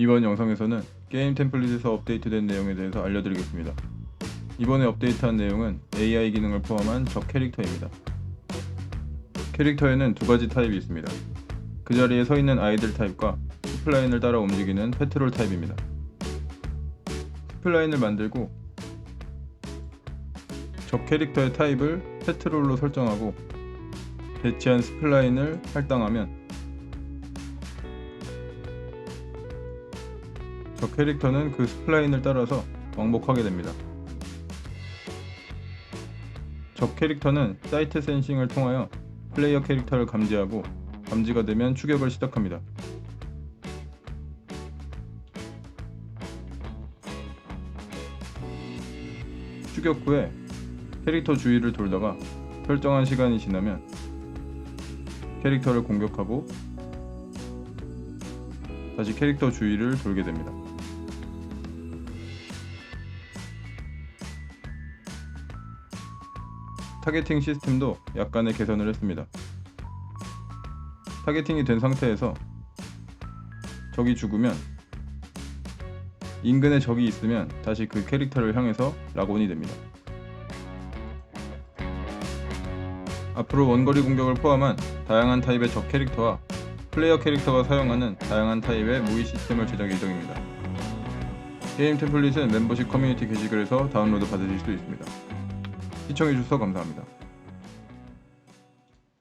이번 영상에서는 게임 템플릿에서 업데이트된 내용에 대해서 알려드리겠습니다. 이번에 업데이트한 내용은 AI 기능을 포함한 적 캐릭터입니다. 캐릭터에는 두 가지 타입이 있습니다. 그 자리에 서 있는 아이들 타입과 스플라인을 따라 움직이는 페트롤 타입입니다. 스플라인을 만들고 적 캐릭터의 타입을 페트롤로 설정하고 배치한 스플라인을 할당하면 저 캐릭터는 그 스플라인을 따라서 왕복하게 됩니다. 적 캐릭터는 사이트 센싱을 통하여 플레이어 캐릭터를 감지하고 감지가 되면 추격을 시작합니다. 추격 후에 캐릭터 주위를 돌다가 설정한 시간이 지나면 캐릭터를 공격하고 다시 캐릭터 주위를 돌게 됩니다. 타겟팅 시스템도 약간의 개선을 했습니다. 타겟팅이 된 상태에서 적이 죽으면 인근에 적이 있으면 다시 그 캐릭터를 향해서 락온이 됩니다. 앞으로 원거리 공격을 포함한 다양한 타입의 적 캐릭터와 플레이어 캐릭터가 사용하는 다양한 타입의 무기 시스템을 제작 예정입니다. 게임 템플릿은 멤버십 커뮤니티 게시글에서 다운로드 받으실 수 있습니다. 시청해주셔서 감사합니다.